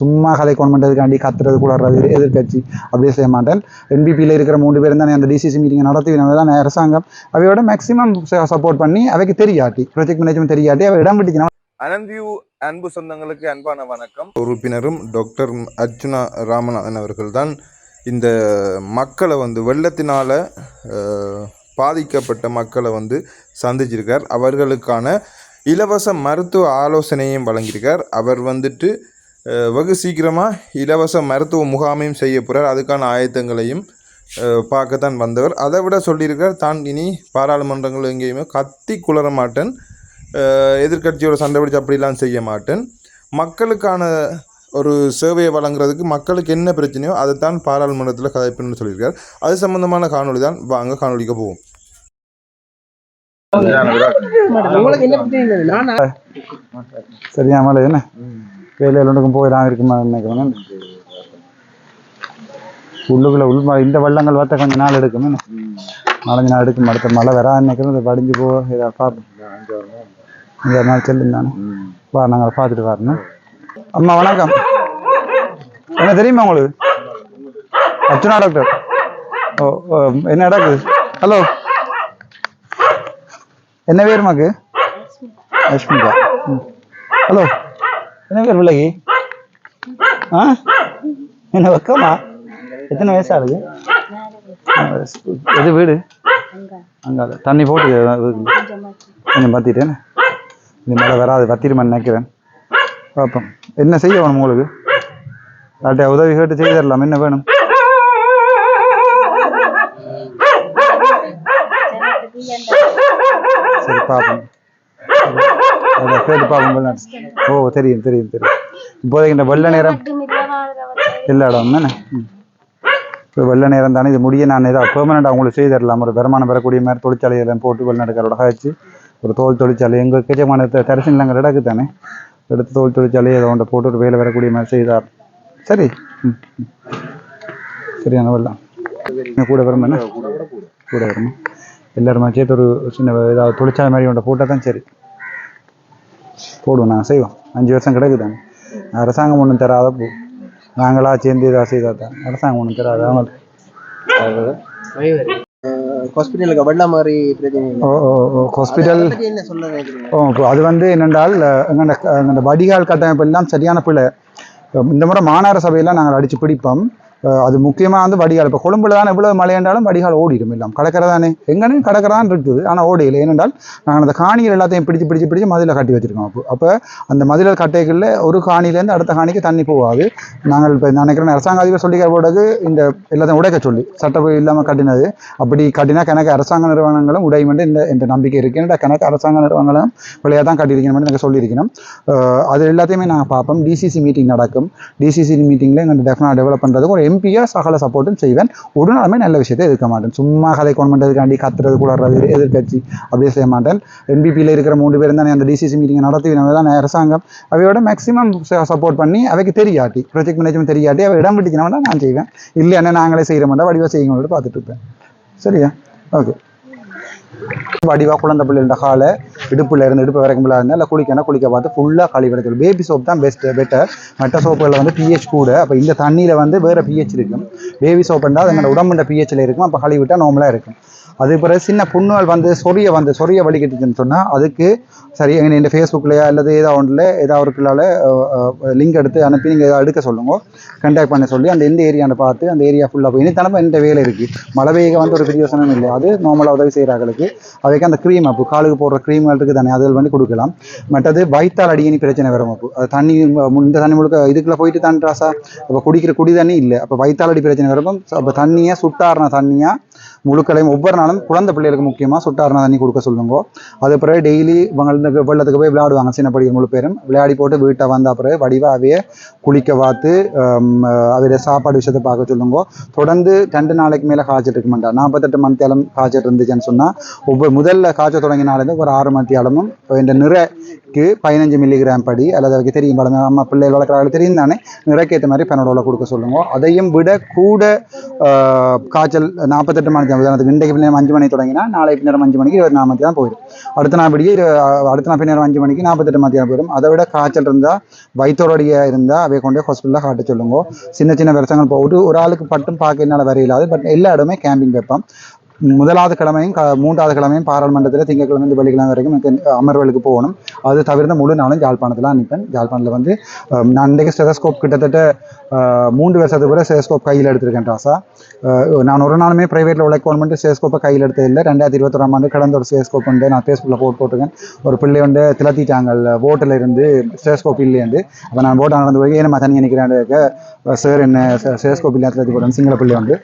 சும்மா கதை கொண்டு பண்ணுறதுக்காண்டி கத்துறது கூட எதிர்க்கட்சி. அப்படியே செய்ய மாட்டேன். என்பிபியில் இருக்கிற மூணு பேரும் தான் அந்த டிசிசி மீட்டிங் நடத்தி தான் அரசாங்கம். அவையோட மேக்ஸிமம் சப்போர்ட் பண்ணி அவைக்கு தெரியாட்டி ப்ராஜெக்ட் மேனேஜ்மெண்ட் தெரியாட்டி அவை இடம் பிடிக்கணும். அனன்வியூ அன்பு சொந்தங்களுக்கு அன்பான வணக்கம். உறுப்பினரும் டாக்டர் அர்ஜுனா ராமநாதன் அவர்கள் தான் இந்த மக்களை வந்து வெள்ளத்தினால பாதிக்கப்பட்ட மக்களை வந்து சந்திச்சிருக்கார். அவர்களுக்கான இலவச மருத்துவ ஆலோசனையும் வழங்கியிருக்கார். அவர் வந்துட்டு வெகு சீக்கிரமாக இலவச மருத்துவ முகாமையும் செய்ய போகிறார் அதுக்கான ஆயத்தங்களையும் பார்க்கத்தான் வந்தவர். அதை விட சொல்லியிருக்கார் தான் இனி பாராளுமன்றங்கள் எங்கேயுமே கத்தி குளர மாட்டேன். அஹ், எதிர்க்கட்சியோட சண்டை பிடிச்சு அப்படிலாம் செய்ய மாட்டேன். மக்களுக்கான ஒரு சேவையை வழங்குறதுக்கு மக்களுக்கு என்ன பிரச்சனையோ அதைத்தான் பாராளுமன்றத்தில் கதைப்புன்னு சொல்லியிருக்கார் அது சம்பந்தமான காணொளி தான். வாங்க காணொளிக்கு போவோம். உங்களுக்கு என்ன? பிரச்சனை நான் சரியா மேலே என்ன? வேலை ஒன்றுக்கும் போயிடாம இருக்குமா நினைக்கிறேன் உள்ளுக்குள்ள உள் இந்த வெள்ளங்கள் பார்த்தா கொஞ்ச நாள் எடுக்கும். நாலஞ்சு நாள் எடுக்கும். அடுத்த மழை வரா நினைக்கிறேன் இதை படிஞ்சு போ இதை பார்ப்போம். இந்த நாள் செல்லும் தானே? வா நாங்கள் பார்த்துட்டு வரணும். அம்மா வணக்கம். என்ன தெரியுமா உங்களுக்கு? அர்ச்சனா டாக்டர். ஓ ஓ, என்ன நடக்குது? ஹலோ. என்ன பேருமாக்கு லட்சுமிகா ஹலோ. என்ன பேர் பிள்ளைக்கு? ஆ? என்ன வெக்கமா எத்தனை வயசு ஆகுது? எது வீடு? அங்கால தண்ணி போட்டு கொஞ்சம் பார்த்திட்டேன் இது மேலே வராது பத்திருமான்னு நினைக்கிறேன். பார்ப்போம். என்ன செய்ய வேணும் உங்களுக்கு? யார்கிட்ட உதவி கேட்டு செய்து தரலாம். என்ன வேணும்? சரி பார்ப்போம். கேட்டு பார்ப்போம் வெள்ள ஓ தெரியும் தெரியும் தெரியும். இப்போதைக்கு இந்த வெள்ள நேரம் இல்லை இடம் தானே ம். இப்போ வெள்ள நேரம் தானே இது முடிய நான் ஏதாவது பெர்மனெண்ட் அவங்களுக்கு செய்து தரலாம்? ஒரு வருமானம் பெறக்கூடிய மாதிரி தொழிற்சாலையெல்லாம் போட்டு வெளிநாட்டுக்காரோட வச்சு ஒரு தோல் தொழிற்சாலை எங்கள் கேஜமான தரிசனம் இல்லைங்க இடக்கு தானே? எடுத்து தோல் தொழிற்சாலை ஏதோ ஒன்றை போட்டு ஒரு வேலை வரக்கூடிய மாதிரி செய்தார். சரி. ம் ம். சரியான வெள்ளம். என்ன கூட வருமா என்ன? கூட வருமா? எல்லாருமே சேர்த்து ஒரு சின்ன ஏதாவது தொழிற்சாலை மாதிரி ஒன்றை போட்டால் தான் சரி. போடுவோம் நாங்கள் செய்வோம். அஞ்சு வருஷம் கிடக்குதாங்க அரசாங்கம் ஒன்றும் தராத பூ. நாங்களா சேர்ந்து இதாக செய்தா தான். அரசாங்கம் ஒன்றும் தராது அவங்க ஹாஸ்பிட்டலுக்கு வெள்ள மாதிரி. ஓ ஹாஸ்பிட்டல் அதை வந்து என்னென்றால் எங்கள்ட வடிகால் கட்டமைப்பு எல்லாம் சரியான பிள்ளை இந்த முறை மாநகர சபையெல்லாம் நாங்கள் அடித்து பிடிப்போம். அது முக்கியமாக வந்து வடிகால். இப்போ கொழும்புல தான் எவ்வளோ மழை வடிகால் ஓடிடும் எல்லாம். கடற்கரை தானே எங்கன்னு கடற்கரை இருக்குது. ஆனால் ஓடையில். ஏனென்றால் நாங்கள் அந்த காணிகள் எல்லாத்தையும் பிடிச்சு பிடிச்சு பிடிச்சு மதிலை கட்டி வச்சிருக்கோம். அப்போ அப்போ அந்த மதில கட்டைகளில் ஒரு காணிலேருந்து அடுத்த காணிக்கு தண்ணி போகாது. நாங்கள் இப்போ நினைக்கிறேன் அரசாங்க அதிபர் சொல்லி போட்டது இந்த எல்லாத்தையும் உடைக்க சொல்லி. சட்டம் இல்லாமல் கட்டினது. அப்படி கட்டினா கணக்கு அரசாங்க நிறுவனங்களும் உடையும் இந்த என்ற நம்பிக்கை இருக்குன்னு கணக்கு அரசாங்க நிறுவனங்களும் பிள்ளையாக தான் கட்டியிருக்கணும் எனக்கு சொல்லியிருக்கணும் அது எல்லாத்தையுமே நாங்கள் பார்ப்போம். டிசிசி மீட்டிங் நடக்கும். டிசிசி மீட்டிங்கில் எங்கள் டெஃபினாக டெவலப் பண்ணுறதுக்கு ஒரு எம்பியாக சகல சப்போர்ட்டும் செய்வேன். ஒரு நாளுமே நல்ல விஷயத்தை எதிர்க்க மாட்டேன். சும்மா கதை கொண்டு பண்ணுறதுக்காண்டி கத்துறது குளறது எதிர்க்கட்சி அப்படியே செய்ய மாட்டேன். என்பிபியில் இருக்கிற மூணு பேர் தான் அந்த டிசிசி மீட்டிங் நடத்தி தான் அரசாங்கம். அவையோட மேக்ஸிமம் சப்போர்ட் பண்ணி அவைக்கு தெரியாட்டி ப்ராஜெக்ட் மேனேஜ்மெண்ட் தெரியாட்டி அவை இடம் பிடிக்கணும்னா நான் செய்வேன். இல்லைன்னா நாங்களே செய்கிற மாட்டோம் வடிவாக செய்யுங்களோட பார்த்துட்டு இருப்பேன். சரியா? ஓகே வடிவா குழந்தை பிள்ளைகளோட காலை இடுப்புல இருந்து இடுப்பு வரைக்கும் இருந்தால் இல்லை குளிக்கணும் குளிக்க பார்த்து ஃபுல்லாக கழுவி எடுக்கணும் பேபி சோப் தான் பெஸ்ட் பெட்டர் மற்ற சோப்புகளில் வந்து பிஹெச் கூட. அப்போ இந்த தண்ணியில் வந்து வேறு பிஹெச் இருக்கும். பேபி சோப்புண்டா அது எங்களோட உடம்புண்ட பிஹெச்சில் இருக்கும். அப்போ கழுவி விட்டால் நார்மலாக இருக்கும். அது பிறகு சின்ன புண்ணுகள் வந்து சொரிய வந்து சொரிய வலிக்கட்டுச்சுன்னு சொன்னால் அதுக்கு சரி எங்கள் இந்த ஃபேஸ்புக்லையா அல்லது ஏதோ ஒன்றில் ஏதாவது ஒரு லிங்க் எடுத்து அனுப்பி நீங்கள் ஏதாவது எடுக்க சொல்லுங்க. கண்டாக்ட் பண்ண சொல்லி அந்த எந்த ஏரியான்னு பார்த்து அந்த ஏரியா ஃபுல்லாக போய் இனித்தனமா எந்த வேலை இருக்குது மழை பெய்ய வந்து ஒரு பிரியோசனம் இல்லை அது நார்மலாக உதவி செய்கிறாங்களுக்கு அதுக்கு அந்த க்ரீம் அப்பு காலுக்கு போடுற க்ரீம்கள் இருக்குது தானே அதில் வந்து கொடுக்கலாம். மற்றது வயிற்றால் அடியணி பிரச்சனை வரும் அப்போ. அது தண்ணி இந்த தண்ணி முழுக்க இதுக்குள்ள போயிட்டு தான் ராசா. இப்போ குடிக்கிற குடி தண்ணி இல்லை. அப்போ வயிற்றால் அடி பிரச்சனை வரும். அப்போ தண்ணியை சுட்டாரின தண்ணியாக முழுக்களையும் ஒவ்வொரு நாளும் குழந்தை பிள்ளைகளுக்கு முக்கியமாக சுட்டாரின தண்ணி கொடுக்க சொல்லுங்க. அது பிறகு டெய்லி இவங்க இந்த வெள்ளத்துக்கு போய் விளையாடுவாங்க. சின்ன படிக்கிற முழு பேரும். விளையாடி போட்டு வீட்டை வந்த பிறகு வடிவாவே அவைய குளிக்க பார்த்து அவைய சாப்பாடு விஷயத்தை பார்க்க சொல்லுங்க. தொடர்ந்து ரெண்டு நாளைக்கு மேலே காய்ச்சல் இருக்க மாட்டா நாற்பத்தெட்டு மணி தேலம் காய்ச்சல் இருந்துச்சுன்னு சொன்னால் ஒவ்வொரு முதல்ல காய்ச்சல் தொடங்கினாலேருந்து ஒரு ஆறு மணி தேலமும் இந்த நிறைக்கு பதினஞ்சு மில்லிகிராம் படி அல்லது அதுக்கு தெரியும் பழமை நம்ம பிள்ளைகள் வளர்க்குறாங்க தெரியும் தானே? நிறைக்கேற்ற மாதிரி பெனடோலை கொடுக்க சொல்லுங்க. அதையும் விட கூட ஆஹ், காய்ச்சல் நாற்பத்தெட்டு மணி நேரம் உதாரணத்துக்கு இன்றைக்கு நேரம் அஞ்சு மணி தொடங்கினா நாளைக்கு நேரம் அஞ்சு மணிக்கு இருபத்தி நாலு மணிக்கு தான் போயிடும். அடுத்த நாள் விடிய அடுத்த பின்னர் அஞ்சு மணிக்கு நாற்பத்தெட்டு மத்தியானம் போயிடும். அதை விட காய்ச்சல் இருந்தால் வயிற்றோடைய இருந்தால் அவை கொண்டு ஹாஸ்பிட்டலில் காட்ட சொல்லுங்க. சின்ன சின்ன விரசங்கள் போட்டு ஒரு ஆளுக்கு பட்டும் பார்க்க என்னால் வரையிலாது பட் எல்லா இடமே கேம்பிங் வைப்போம். முதலாவது கிழமையும் க- மூன்றாவது கிழமையும் பாராளுமன்றத்தில் திங்கட்கிழமை இந்த வெள்ளிக்கிழமை வரைக்கும் எனக்கு அமர்வுகளுக்கு போகணும். அது தவிர்த்து முழு நாளும் ஜாழ்ப்பாணத்தில் அனுப்பேன் ஜாழ்ப்பாணத்தில் வந்து நான் இன்றைக்கு ஸ்டெதஸ்கோப் கிட்டத்தட்ட மூன்று வருஷத்துக்கு கூட ஸ்டெதஸ்கோப் கையில் எடுத்திருக்கேன் ராசா. நான் ஒரு நாளுமே ப்ரைவேட்டில் உழைக்கணுமெண்ட் ஸ்டெதஸ்கோப்பை கையில் எடுத்ததில்லை ரெண்டாயிரத்தி இருபத்தொராம் ஆண்டு கடந்த ஒரு ஸ்டெதஸ்கோப் வந்து நான் ஃபேஸ்புக்கில் போட்டு போட்டிருக்கேன். ஒரு பிள்ளை வந்து திலத்திட்டாங்க ஓட்டில் இருந்து ஸ்டெதஸ்கோப் இல்லையாண்டு. அப்போ நான் ஓட்ட நடந்து போய் ஏன்னா தனியாக நிற்கிறேன் சார் என்ன ஸ்டெதஸ்கோப் இல்லையா திளத்தி போட்டேன் சிங்கள பிள்ளை வந்து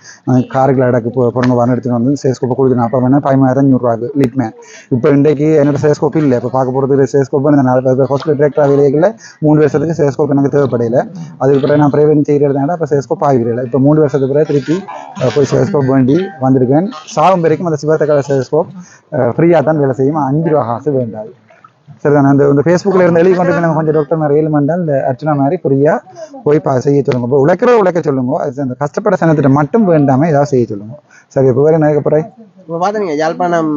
காருக்குள்ள இடக்கு போ பிறங்க வரணும் எடுத்துகிட்டு வந்து சேஸ்கோப்பை கொடுக்கணும். அப்போ வேணால் பதிமூணாயிரம் அஞ்சூறுவாக்கு லிட்மே இப்போ இன்றைக்கு என்னோட சேஸ்கோப் இல்லை. இப்போ பார்க்க போகிறது சேஸ்கோப் இந்த நாலு ஹாஸ்பிட்டல் டிரெக்டர் வேலைகளில் மூணு வருஷத்துக்கு சேஸ்கோப் எனக்கு தேவைப்படையில. அதுக்கு பிறகு நான் பிரைவேட் செய்கிறதுனால அப்போ சேஸ்கோப் ஆகிறேன் இப்போ மூணு வருஷத்துக்கு பிறகு திருப்பி போய் சேஸ்கோப் வேண்டி வந்திருக்கேன். சாகும் வரைக்கும் அந்த சிவத்தக்கலை சேஸ்கோப் ஃப்ரீயாக தான் வேலை செய்யும். அஞ்சு ரூபா காசு வேண்டாது சரிதானே? அந்த இந்த ஃபேஸ்புக்கில் இருந்து எழுதி கொண்டு நம்ம கொஞ்சம் டாக்டர் மாதிரி ஏழு மண்டால் இந்த அர்ச்சனா மாதிரி ஃப்ரீயாக போய் பா செய்ய சொல்லுங்க. இப்போ உழைக்கிற உழைக்க சொல்லுங்க. அது அந்த கஷ்டப்பட சனத்திட்ட மட்டும் வேண்டாமல் ஏதாவது செய்ய சொல்லுங்க. சரி இப்போ வேறு என்ன அப்புறம் இப்போ பார்த்தீங்க யாழ்ப்பாணம்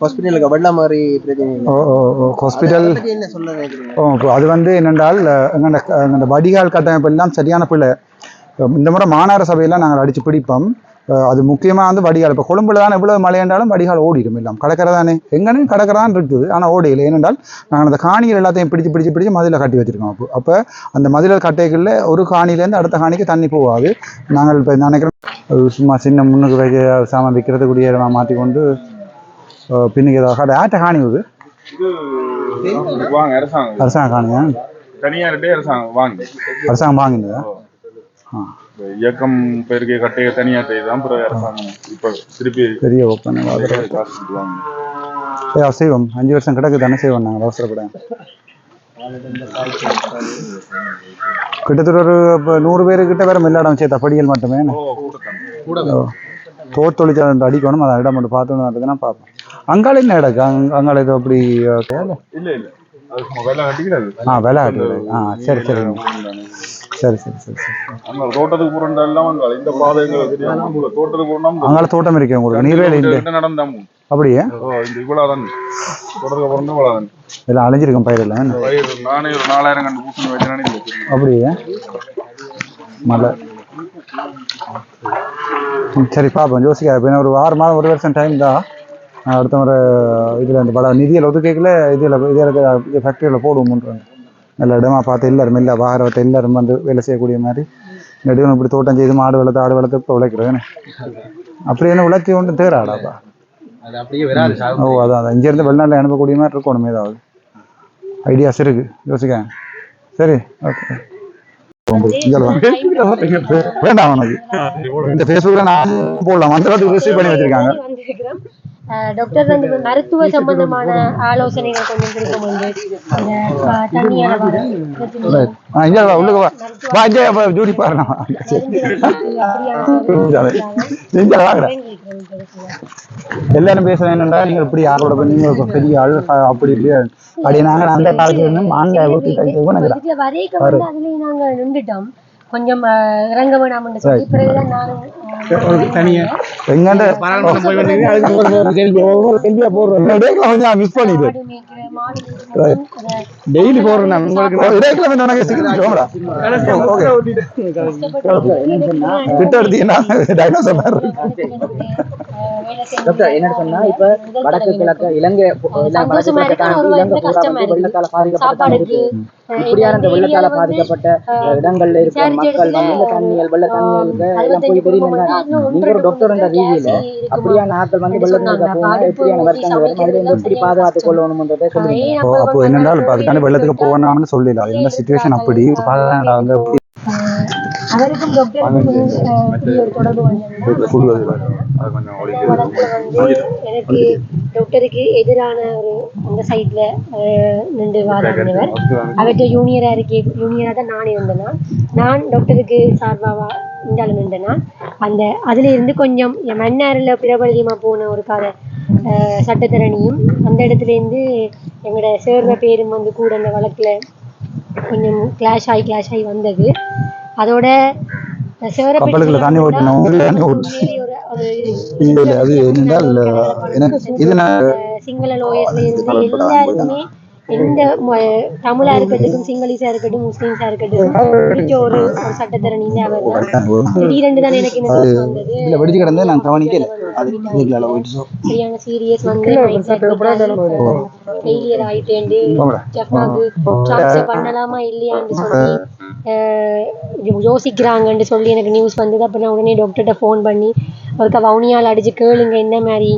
ஹாஸ்பிட்டலுக்கு வெள்ள மாதிரி பிரச்சனை இல்லை. ஓ ஓ ஓ ஹாஸ்பிட்டல் ஓ அது வந்து என்னென்றால் எங்கள்ட எங்கள்ட வடிகால் கட்டமைப்பு எல்லாம் சரியான பிள்ளை. இந்த முறை மாநகர சபையெல்லாம் நாங்கள் அடித்து பிடிப்போம். அது முக்கியமாக வந்து வடிகால். இப்போ கொழும்புல தான் எவ்வளோ மழையாண்டாலும் வடிகால் ஓடிடும் எல்லாம். கடற்கரை தானே? எங்கன்னு கடற்கரை தான் இருக்குது. ஆனால் ஓடியில் ஏனென்றால் நாங்கள் அந்த காணிகள் எல்லாத்தையும் பிடிச்சு பிடிச்சு பிடிச்சு மதில கட்டி வச்சிருக்கோம் அப்போ. அப்போ அந்த மதில கட்டைகளில் ஒரு காணிலேருந்து அடுத்த காணிக்கு தண்ணி போகாது. நாங்கள் இப்போ நினைக்கிறோம் சும்மா சின்ன முன்னுக்கு வைக்க சாமான் விற்கிறதுக்குரிய இடமா மாற்றிக்கொண்டு பின்னுக்கு ஏதாவது கடை ஆட்ட காணி இது? அரசாங்க காணியா? அரசாங்கம் வாங்க அரசாங்கம் வாங்கினதா? ஆ. இயக்கம் பெருகை கட்டைய தனியார் தான் பிறகு அரசாங்கம் இப்ப திருப்பி பெரிய ஒப்பனை காசு செய்வோம் அஞ்சு வருஷம் கிடக்கு தானே செய்வோம் நாங்கள் அவசரப்பட கிட்டத்தட்ட ஒரு இப்போ நூறு பேரு கிட்ட வேற இடம் சேர்த்தா படிகள் மட்டுமே. தொழிற்சாலை அடிக்கணும் அதை இடம் மட்டும் பார்த்தோன்னு பார்ப்போம். அங்கால என்ன இடக்கு அங்க அங்கால இது அப்படி இல்ல? இல்ல. ஆ விலை ஆட்டுது ஆ சரி சரி. சரி சரி சரி சரி அங்க தோட்டத்துக்கு போறா எல்லாம் வந்து இந்த பாதைகள் தோட்டத்துக்கு அங்கால தோட்டம் இருக்கு உங்களுக்கு. நீர்வேலி இல்லை நடந்தாம அப்படியே? இந்த இவ்வளவுதான். தோட்டத்துக்கு போறோம் இவ்வளவுதான். எல்லாம் அழிஞ்சிருக்கும் பயிரெல்லாம் என்ன? பயிர் நானே ஒரு நாலாயிரம் கண்டு பூசணி வச்சேன்னு இல்லை அப்படியே? மழை. சரி பார்ப்போம் இப்போ இன்னும் ஒரு ஆறு மாதம் ஒரு வருஷம் டைம் தான். அடுத்த ஒரு இதில் இந்த பல நிதியில் ஒதுக்கல இதில் இதில் ஃபேக்ட்ரியில் போடுவோம்ன்றாங்க. நல்ல இடமா பார்த்து எல்லாரும் இல்லை வாகரத்தை எல்லாரும் வந்து வேலை செய்யக்கூடிய மாதிரி. நெடுவன் இப்படி தோட்டம் செய்து மாடு வளர்த்து ஆடு வளர்த்து இப்போ உழைக்கிறேன் அப்படி என்ன உழைச்சி ஒன்றும் தேராடாப்பா அது அப்படியே வராது ஓ அதான் அதான். இங்கேருந்து வெளிநாட்டில் அனுப்பக்கூடிய மாதிரி இருக்கணும் ஏதாவது. ஐடியாஸ் இருக்கு. யோசிக்க. சரி ஓகே வேண்டாம் உனக்கு. இந்த ஃபேஸ்புக்கில் நான் போடலாம். அந்த அளவுக்கு ரிசீவ் பண்ணி வச்சிருக்காங்க. டாக்டர் வந்து மருத்துவ சம்பந்தமான ஆலோசனைகள் கொஞ்சம் கொடுக்க முடியும்? அந்த அஹ், தண்ணியால வர பிரச்சனை, ஆ இங்கே வா உள்ளுக்கு வா. வா இங்கே வா, ஜூடி பாரு நான் இங்கே வாங்கடா எல்லாரும் பேசுறேன் என்னடா நீங்க இப்படி யாரோட நீங்க பெரிய ஆள் அப்படி இப்படி அப்படி நாங்க அந்த காலத்துல இருந்து மாங்காய் ஊற்றி கைக்கு நினைக்கிறேன். கொஞ்சம் இறங்க வேணாம்னு சொல்லி பிறகுதான் நானும் டெய்லி போடுறேன் இருக்கு. என்ன சொன்னா இப்ப வடக்கு கிழக்கு இலங்கை இருக்கு இருக்கு சாப்பாடுக்கு இப்படியான இந்த வெள்ளத்தால பாதிக்கப்பட்ட இடங்கள்ல இருக்கிற மக்கள் வந்து இந்த தண்ணியல் வெள்ள எல்லாம் போய் தெரியும் நீங்க ஒரு டாக்டர் என்ற ரீதியில அப்படியான ஆட்கள் வந்து வெள்ளத்துல போனா எப்படியான வருத்தங்கள் வரும் அதுல இருந்து எப்படி பாதுகாத்துக் கொள்ளணும்ன்றதை சொல்லுங்க. அப்போ என்னென்றால் அதுக்கான வெள்ளத்துக்கு போவேண்டாம்னு சொல்லல அது என்ன சுச்சுவேஷன் அப்படி பாருடா அங்க அவருக்கும் டாக்டருக்கும் ஒரு தொடர்பு வந்து எனக்கு டாக்டருக்கு எதிரான ஒரு அந்த சைட்ல நின்று வாதாடினவர் அவர்கிட்ட யூனியரா இருக்கே யூனியரா தான் நான் இருந்தேன்னா நான் டாக்டருக்கு சார்பாவா இந்தாலும் நின்றேன்னா அந்த அதுல இருந்து கொஞ்சம் என் மன்னாரில் பிரபலியமா போன ஒரு கால சட்டத்தரணியும் அந்த இடத்துல இருந்து எங்களோட சேர்ந்த பேரும் வந்து கூட அந்த வழக்குல கொஞ்சம் கிளாஷ் ஆகி கிளாஷ் ஆகி வந்தது. அதோட கப்பலுக்குள்ள தண்ணி தண்ணி இல்லை அது எனக்கு இது சிங்கள லோயர்ஸ்ல இருந்து எல்லாருக்குமே எந்த தமிழா இருக்கட்டும் சிங்களீஸா இருக்கட்டும் முஸ்லீம்ஸா இருக்கட்டும் பிடிச்ச ஒரு ஒரு சட்டத்தரணி அவர் தான். எனக்கு இந்த வந்தது. இல்லை வெடிச்சு நான் கவனிக்கல. சரியான சீரியஸ் வந்து ஃபெயிலியர் ஆயிட்டேன் ஜஃப்னாக்கு ட்ரான்ஸ்ஃபர் பண்ணலாமா இல்லையான்னு சொல்லி யோசிக்கிறாங்கன்னு சொல்லி எனக்கு நியூஸ் வந்தது. அப்போ நான் உடனே டாக்டர்கிட்ட ஃபோன் பண்ணி அவருக்கு வவுனியால் அடிச்சு கேளுங்க என்ன மாதிரி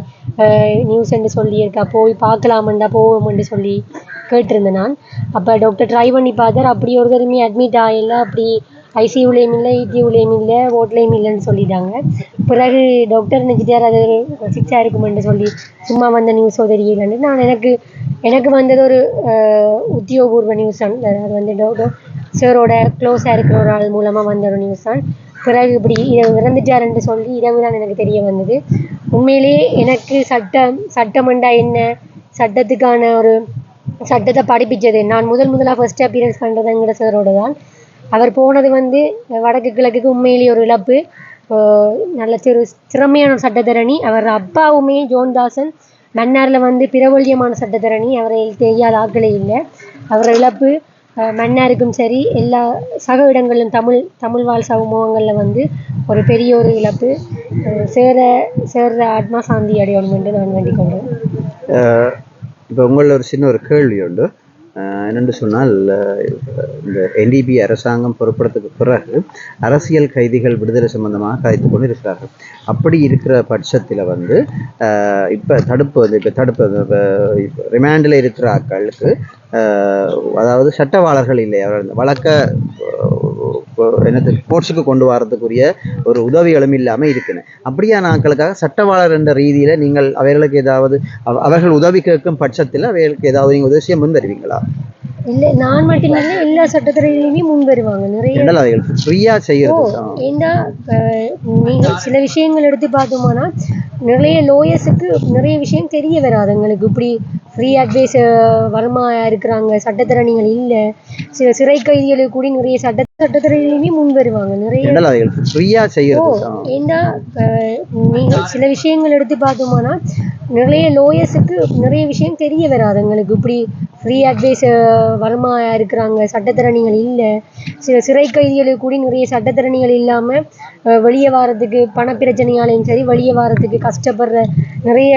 நியூஸ்ன்னு சொல்லியிருக்கா. போய் பார்க்கலாமண்டா போவோம்னு சொல்லி கேட்டிருந்தேன் நான். அப்போ டாக்டர் ட்ரை பண்ணி பார்த்தார் அப்படி ஒரு அட்மிட் ஆகல. அப்படி ஐசியூலேயும் இல்லை இடியூலேயும் இல்லை ஓட்லேயும் இல்லைன்னு சொல்லிட்டாங்க. பிறகு டாக்டர் நினச்சிட்டார் அது ஒரு சிக்ஸாக இருக்குமென்று சொல்லி சும்மா வந்த நியூஸோ தெரியலன்னு நான் எனக்கு எனக்கு வந்தது ஒரு உத்தியோகபூர்வ நியூஸ் தான். அது வந்து டாக்டர் சாரோட க்ளோஸாக இருக்கிற ஒரு ஆள் மூலமாக வந்த ஒரு நியூஸ் தான். பிறகு இப்படி இரவு இறந்துட்டாருன்னு சொல்லி இரவு தான் எனக்கு தெரிய வந்தது. உண்மையிலேயே எனக்கு சட்டம் சட்டமண்டா என்ன? சட்டத்துக்கான ஒரு சட்டத்தை படிப்பிச்சது. நான் முதல் முதலாக ஃபர்ஸ்ட் அப்பியரன்ஸ் பண்ணுறதுங்கிற சாரோட தான். அவர் போனது வந்து வடக்கு கிழக்குக்கு உண்மையிலேயே ஒரு இழப்பு. நல்ல திரு திறமையான சட்டத்தரணி. அவர் அப்பாவுமே ஜோன்தாசன். மன்னாரில் வந்து பிரபல்யமான சட்டத்தரணி. அவரை தெரியாத ஆட்களே இல்லை. அவர் இழப்பு மன்னாருக்கும் சரி எல்லா சக இடங்களிலும் தமிழ் தமிழ் வாழ் சமூகங்களில் வந்து ஒரு பெரிய ஒரு இழப்பு. சேர சேர்ற ஆத்மா சாந்தி அடையணும் என்று நான் வேண்டிக் கொண்டேன் இப்போ உங்களில் ஒரு சின்ன ஒரு கேள்வி உண்டு. என்னென்று சொன்னால் இந்த என்டிபி அரசாங்கம் பொறுப்படுறதுக்கு பிறகு அரசியல் கைதிகள் விடுதலை சம்பந்தமாக கதைத்து கொண்டு இருக்கிறார்கள் அப்படி இருக்கிற பட்சத்தில் வந்து இப்போ தடுப்பு வந்து இப்போ தடுப்பு ரிமாண்டில் இருக்கிற ஆட்களுக்கு அதாவது சட்டவாளர்கள் இல்லை அவர் வழக்க என்னது கோர்ட்ஸுக்கு கொண்டு வரதுக்குரிய ஒரு உதவிகளும் இல்லாமல் இருக்குன்னு. அப்படியான ஆட்களுக்காக சட்டவாளர் என்ற ரீதியில் நீங்கள் அவர்களுக்கு ஏதாவது அவ- அவர்கள் உதவி கேட்கும் பட்சத்தில் அவர்களுக்கு ஏதாவது நீங்கள் உதவி செய்ய முன் வருவீங்களா இல்லை நான் மட்டும் இல்லை எல்லா சட்டத்துறையிலையுமே முன் வருவாங்க நிறைய ஃப்ரீயாக ஓ செய்கிறது ஏன்னா அஹ், நீங்க சில விஷயங்கள் எடுத்து பார்த்தோம்னா நிறைய லோயர்ஸுக்கு நிறைய விஷயம் தெரிய வராது எங்களுக்கு. இப்படி ஃப்ரீ அட்வைஸ் வருமா இருக்கிறாங்க சட்டத்திறனிகள் இல்லை. சில சிறை கைதிகளுக்கு கூட நிறைய சட்ட சட்டத்துறையிலையுமே முன் வருவாங்க நிறைய ஃப்ரீயாக ஓ செய்கிறது ஏன்னா அஹ், நீங்க சில விஷயங்கள் எடுத்து பார்த்தோம்னா நிறைய லோயர்ஸுக்கு நிறைய விஷயம் தெரிய வராது எங்களுக்கு. இப்படி ஃப்ரீ அட்வைஸ் வருமா இருக்கிறாங்க சட்டத்திறனிகள் இல்லை. சில சிறை கைதிகளுக்கு கூட நிறைய சட்டத்திறனிகள் இல்லாமல் வெளியே வாரத்துக்கு பண பிரச்சனையாலையும் சரி வெளியே வாரத்துக்கு கஷ்டப்படுற நிறைய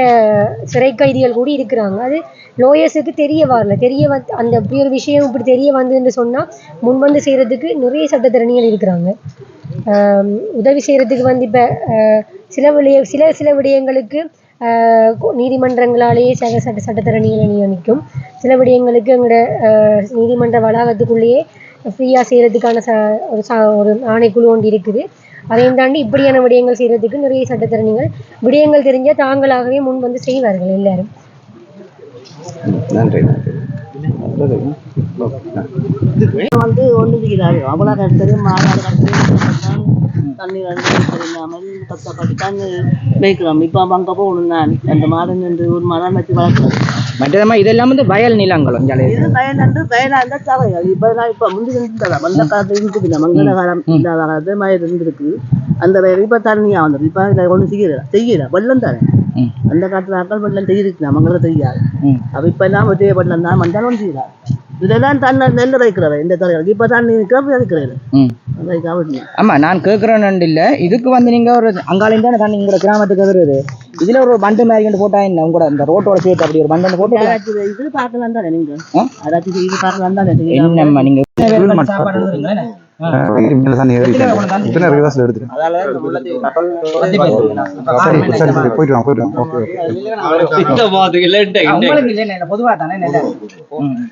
சிறை கைதிகள் கூட இருக்கிறாங்க. அது லோயர்ஸுக்கு தெரிய வரல. தெரிய வந்து அந்த இப்படி ஒரு விஷயம் இப்படி தெரிய வந்ததுன்னு சொன்னால் முன் வந்து செய்கிறதுக்கு நிறைய சட்டத்திறனிகள் இருக்கிறாங்க. உதவி செய்கிறதுக்கு வந்து இப்போ சில விடய சில சில விடயங்களுக்கு நீதிமன்றங்களாலேயே சக சட்ட சட்டத்தரணிகளை நியமிக்கும் சில விடயங்களுக்கு எங்களோட நீதிமன்ற வளாகத்துக்குள்ளேயே ஃப்ரீயாக செய்கிறதுக்கான ச ஒரு சா ஒரு ஆணைக்குழு ஒன்று இருக்குது. அதையும் தாண்டி இப்படியான விடயங்கள் செய்கிறதுக்கு நிறைய சட்டத்திறனிகள் விடயங்கள் தெரிஞ்சால் தாங்களாகவே முன் வந்து செய்வார்கள் எல்லாரும். நன்றி நன்றி. வந்து ஒன்றுகிறாரு அவ்வளோ கருத்தது மாறாத தண்ணி வந்து தெரியாமல் கஷ்டப்பட்டு தண்ணி வைக்கிறோம் இப்போ அங்கே போகணும் நான் அந்த மாடு நின்று ஒரு மரம் வச்சு வளர்க்குறோம் மற்றதமா இதெல்லாம் வந்து வயல் நிலங்களும் இது வயல் நன்று வயலாக இருந்தால் தரைகள் இப்போ நான் இப்போ முந்தி இருந்ததா? அந்த காலத்து இருக்குது மங்கள காலம் இல்லாத காலத்து மழை இருந்திருக்கு. அந்த வயல் இப்போ தண்ணியாக வந்தது. இப்போ ஒன்றும் செய்யல. செய்யல. வெள்ளம் தானே. ம். அந்த காலத்துல ஆட்கள் வெள்ளம் செய்யிருக்கு மங்களுக்கு தெரியாது. அப்போ இப்போ எல்லாம் விஜய வெள்ளம் தான் மண்டாலும் ஒன்றும் செய்யல இதெல்லாம் தண்ணி நெல் வைக்கிறவன் இந்த தரைகள் இப்போ தண்ணி இருக்கிற வைக்கிறேன் ம் வைக்காம ஆமா நான் கேட்குறேன்னு இல்லை. இதுக்கு வந்து நீங்க ஒரு அங்காலையும் தானே தண்ணி உங்களோட கிராமத்துக்கு வருது. இதுல ஒரு பண்டு மாதிரி போட்டா என்ன? உங்களோட இந்த ரோட்டோட சேர்த்து அப்படி ஒரு பண்டு போட்டு இது பார்க்கலாம் தானே நீங்க? ஆ? யாராச்சும் இது பார்க்கலாம் தானே? நீங்க?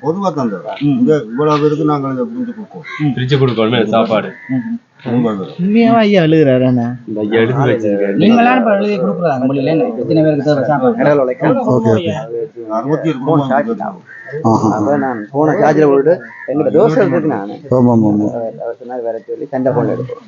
பொதுவா தானே இவ்வளவு பேருக்கு நாங்கள் பிரிச்சு கொடுக்கணுமே சாப்பாடு. உண்மையாவா ஐயா எழுதுறாரு நீங்களாம் இப்ப எழுதி கொடுக்குறாங்க எத்தனை பேருக்கு தேவை சாப்பாடு. நான் போன சார்ஜில் போட்டு எங்கிட்ட தோசை இருக்கு நான். வேற சொல்லி சண்டை போன் எடுப்போம்.